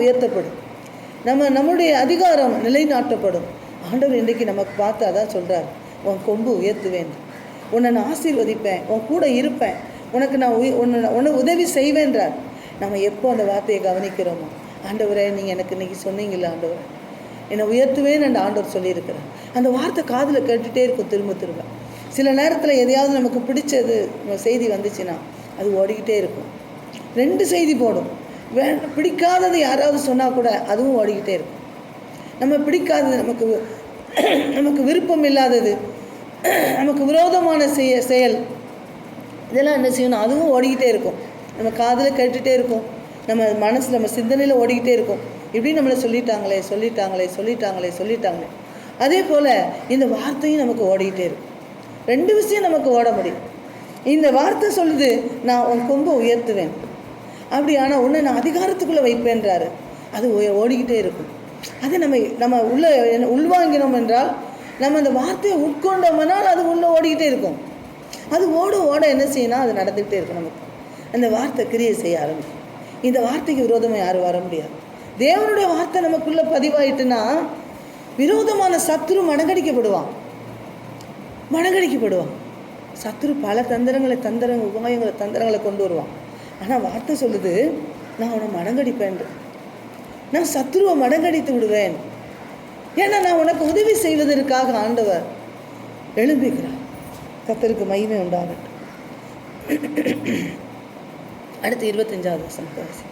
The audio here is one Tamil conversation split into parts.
உயர்த்தப்படும். நம்ம நம்முடைய அதிகாரம் நிலைநாட்டப்படும். ஆண்டவர் இன்றைக்கு நமக்கு பார்த்து அதான் சொல்கிறார் உன் கொம்பு உயர்த்துவேன் உன்னை நான் ஆசீர்வதிப்பேன். உன் கூட இருப்பேன். உனக்கு நான் உய உன்னை உன்னை உதவி செய்வேன்றார். நம்ம எப்போ அந்த வார்த்தையை கவனிக்கிறோமோ? ஆண்டவரே நீங்கள் எனக்கு இன்னைக்கு சொன்னீங்களா ஆண்டவர். என்னை உயர்த்துவேன் என்று ஆண்டவர் சொல்லியிருக்கிறார். அந்த வார்த்தை காதில் கேட்டுகிட்டே இருக்கும் திரும்ப திரும்ப. சில நேரத்தில் எதையாவது நமக்கு பிடிச்சது செய்தி வந்துச்சுன்னா அது ஓடிக்கிட்டே இருக்கும். ரெண்டு செய்தி போடும். வே பிடிக்காதது யாராவது சொன்னால் கூட அதுவும் ஓடிக்கிட்டே இருக்கும். நம்ம பிடிக்காதது நமக்கு நமக்கு விருப்பம் இல்லாதது நமக்கு விரோதமான செய்ய செயல் இதெல்லாம் என்ன செய்யணும் அதுவும் ஓடிக்கிட்டே இருக்கும். நம்ம காதில் கேட்டுகிட்டே இருக்கும். நம்ம மனசில் நம்ம சிந்தனையில் ஓடிக்கிட்டே இருக்கும். இப்படி நம்மளை சொல்லிட்டாங்களே சொல்லிட்டாங்களே சொல்லிட்டாங்களே சொல்லிட்டாங்களே. அதே போல் இந்த வார்த்தையும் நமக்கு ஓடிக்கிட்டே இருக்கும். ரெண்டு விஷயம் நமக்கு ஓட முடியும். இந்த வார்த்தை சொல்லுது நான் உன் கொம்பை உயர்த்துவேன். அப்படி ஆனால் உன்னை நான் அதிகாரத்துக்குள்ளே வைப்பேன்றாரு. அது ஓ- ஓடிக்கிட்டே இருக்கும். அது நம்ம நம்ம உள்ள என்ன- உள்வாங்கினோம் என்றால் நம்ம அந்த வார்த்தையை உட்கொண்டோம்னால் அது உள்ளே ஓடிக்கிட்டே இருக்கும். அது ஓட ஓட என்ன செய்யணும் அது நடந்துக்கிட்டே இருக்கும் நமக்கு. அந்த வார்த்தை கிரியை செய்ய ஆரம்பிக்கும். இந்த வார்த்தைக்கு விரோதமாக யாரும் வர முடியாது. தேவனுடைய வார்த்தை நமக்குள்ளே பதிவாயிட்டுன்னா விரோதமான சத்ரு மணங்கடிக்கப்படுவான் மணங்கடிக்கப்படுவான் சத்ரு பல தந்திரங்களை தந்திரங்கள் உபாயங்களை தந்திரங்களை கொண்டு வருவான். ஆனால் வார்த்தை சொல்லுது நான் உன்னை மடங்கடிப்பேன். நான் சத்ருவை மடங்கடித்து விடுவேன். ஏன்னா நான் உனக்கு உதவி செய்வதற்காக ஆண்டவர் எழும்புகிறார். கத்தருக்கு மகிமை உண்டாகட்டும். அடுத்து இருபத்தஞ்சாவது வசனத்தை வாசி.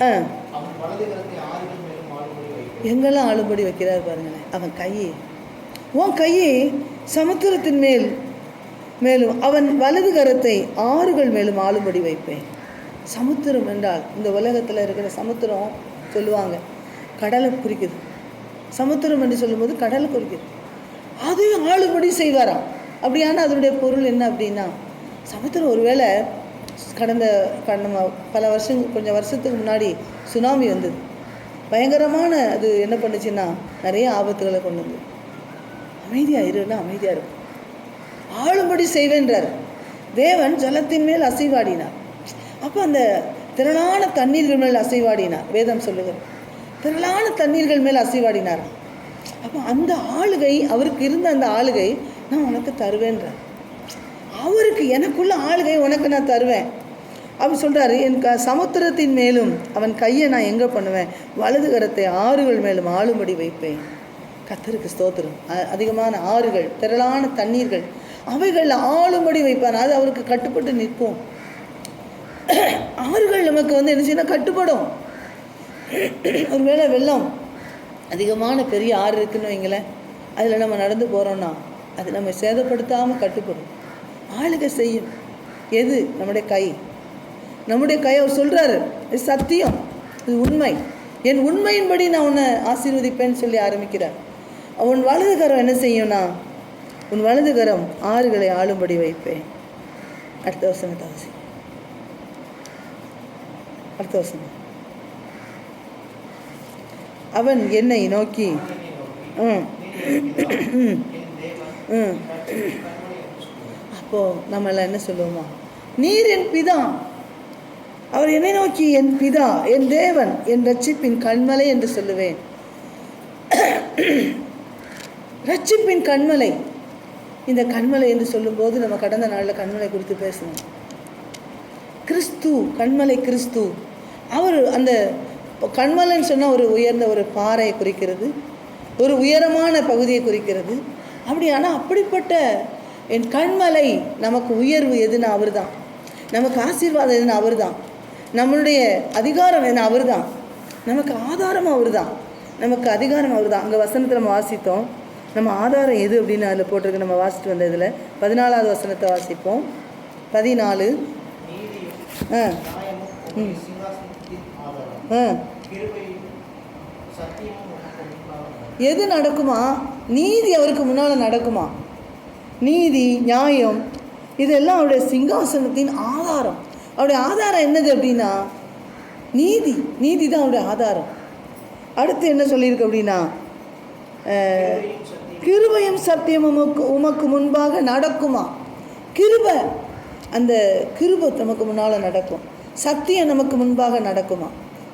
ஆ. எங்கெல்லாம் ஆளுபடி வைக்கிறார் பாருங்களேன். அவன் கையை. உன் கையை சமுத்திரத்தின் மேல் மேலும் அவன் வலது கரத்தை ஆறுகள் மேலும் ஆளுபடி வைப்பேன். சமுத்திரம் என்றால் இந்த உலகத்தில் இருக்கிற சமுத்திரம் சொல்லுவாங்க கடலை குறிக்குது. சமுத்திரம் என்று சொல்லும்போது கடலை குறிக்குது. அதையும் ஆளுபடி செய்வாராம். அப்படியான அதனுடைய பொருள் என்ன அப்படின்னா சமுத்திரம் ஒருவேளை கடந்த கடந்த பல வருஷம் கொஞ்சம் வருஷத்துக்கு முன்னாடி சுனாமி வந்தது. பயங்கரமான அது என்ன பண்ணுச்சுன்னா நிறைய ஆபத்துகளை கொண்டு வந்து அமைதியாக இருன்னா அமைதியாக இருக்கும் ஆளும்படி செய்வேன்றார். தேவன் ஜலத்தின் மேல் அசைவாடினார். அப்போ அந்த திரளான தண்ணீர்கள் மேல் அசைவாடினார். வேதம் சொல்லுகிறது திரளான தண்ணீர்கள் மேல் அசைவாடினார். அப்போ அந்த ஆளுகை அவருக்கு இருந்த அந்த ஆளுகை நான் உனக்கு தருவேன்றார். அவருக்கு எனக்குள்ள ஆளுகை உனக்கு நான் தருவேன். அவர் சொல்கிறாரு என் க சமுத்திரத்தின் மேலும் அவன் கையை நான் எங்கே பண்ணுவேன்? வலது கரத்தை ஆறுகள் மேலும் ஆளும்படி வைப்பேன். கத்தருக்கு ஸ்தோத்திரம். அ- அதிகமான ஆறுகள் திரளான தண்ணீர்கள் அவைகள் ஆளும்படி வைப்பான். அது அவருக்கு கட்டுப்பட்டு நிற்கும். ஆறுகள் நமக்கு வந்து என்ன செய்யணும் கட்டுப்படும். ஒருவேளை வெள்ளம் அதிகமான பெரிய ஆறு இருக்குன்னு வைங்களேன். அதில் நம்ம நடந்து போகிறோம்னா அது நம்ம சேதப்படுத்தாமல் கட்டுப்படும். ஆளுக செய்யும். எது? நம்முடைய கை. நம்முடைய கை அவர் சொல்கிறாரு இது சத்தியம். இது உண்மை. என் உண்மையின்படி நான் உன்னை ஆசீர்வதிப்பேன்னு சொல்லி ஆரம்பிக்கிறார். அவன் வலதுகரம் என்ன செய்யும்னா உன் வலது கரம் ஆறுகளை ஆளும்படி வைப்பேன். அடுத்த வசனத்தை தாசி. அடுத்த வசனம். அவன் என்னை நோக்கி ம் ம் ம். அப்போது நம்ம என்ன சொல்லுவோமா? நீர் என் பிதா. அவர் என்னை நோக்கி என் பிதா என் தேவன் என் ரட்சிப்பின் கண்மலை என்று சொல்லுவேன். ரட்சிப்பின் கண்மலை. இந்த கண்மலை என்று சொல்லும்போது நம்ம கடந்த நாளில் கண்மலை குறித்து பேசணும் கிறிஸ்து கண்மலை கிறிஸ்து. அவர் அந்த கண்மலைன்னு சொன்னால் ஒரு உயர்ந்த ஒரு பாறையை குறிக்கிறது ஒரு உயரமான பகுதியை குறிக்கிறது. அப்படியானா அப்படிப்பட்ட என் கண்மலை நமக்கு உயர்வு எதுன்னு அவர் தான் நமக்கு ஆசீர்வாதம் எதுன்னு அவர் தான் நம்மளுடைய அதிகாரம் என்ன அவர் தான் நமக்கு ஆதாரம் அவர் தான் நமக்கு அதிகாரம் அவர் தான் அங்கே வசனத்தில் நம்ம வாசித்தோம். நம்ம ஆதாரம் எது அப்படின்னு அதில் போட்டிருக்கு நம்ம வாசிட்டு வந்த இதில். பதினாலாவது வசனத்தை வாசிப்போம். பதினாலு. ஆ. ம். ஆ. எது நடக்குமா? நீதி அவருக்கு முன்னால் நடக்குமா? நீதி நியாயம் இதெல்லாம் அவருடைய சிங்காசனத்தின் ஆதாரம். அவருடைய ஆதாரம் என்னது அப்படின்னா நீதி. நீதி தான் அவருடைய ஆதாரம். அடுத்து என்ன சொல்லியிருக்கு அப்படின்னா கிருபையும் சத்தியம் உமக்கு உமக்கு முன்பாக நடக்குமா? கிருபை அந்த கிருபை நமக்கு முன்னால் நடக்கும். சத்தியம் நமக்கு முன்பாக நடக்குமா?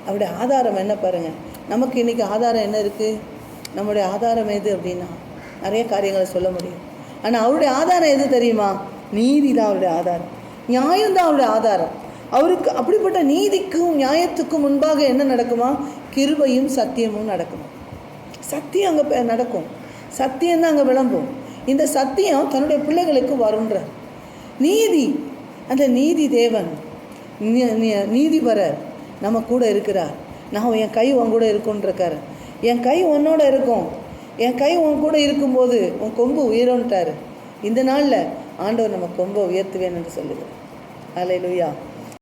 அவருடைய ஆதாரம் என்ன பாருங்கள் நமக்கு இன்றைக்கி ஆதாரம் என்ன இருக்குது நம்முடைய ஆதாரம் எது அப்படின்னா நிறைய காரியங்களை சொல்ல முடியும். ஆனால் அவருடைய ஆதாரம் எது தெரியுமா? நீதி தான் அவருடைய ஆதாரம். நியாயம் தான் அவருடைய ஆதாரம். அவருக்கு அப்படிப்பட்ட நீதிக்கும் நியாயத்துக்கும் முன்பாக என்ன நடக்குமா? கிருபையும் சத்தியமும் நடக்குமா? சத்தியம் அங்கே நடக்கும். சத்தியம் தான் அங்கே விளம்பும் இந்த சத்தியம் தன்னுடைய பிள்ளைகளுக்கு வருன்ற நீதி அந்த நீதி தேவன் நீ- நீதிபரர் நம்ம கூட இருக்கிறார். நான் என் கை உன் கூட இருக்கும்ன்றிருக்காரு. என் கை உன்னோட இருக்கும். என் கை உன் கூட இருக்கும்போது உன் கொம்பு உயரும்ட்டாரு இந்த நாளில் ஆண்டவர் நம்ம கொம்பை உயர்த்துவேன் என்று சொல்லுகிறார். அல்லேலூயா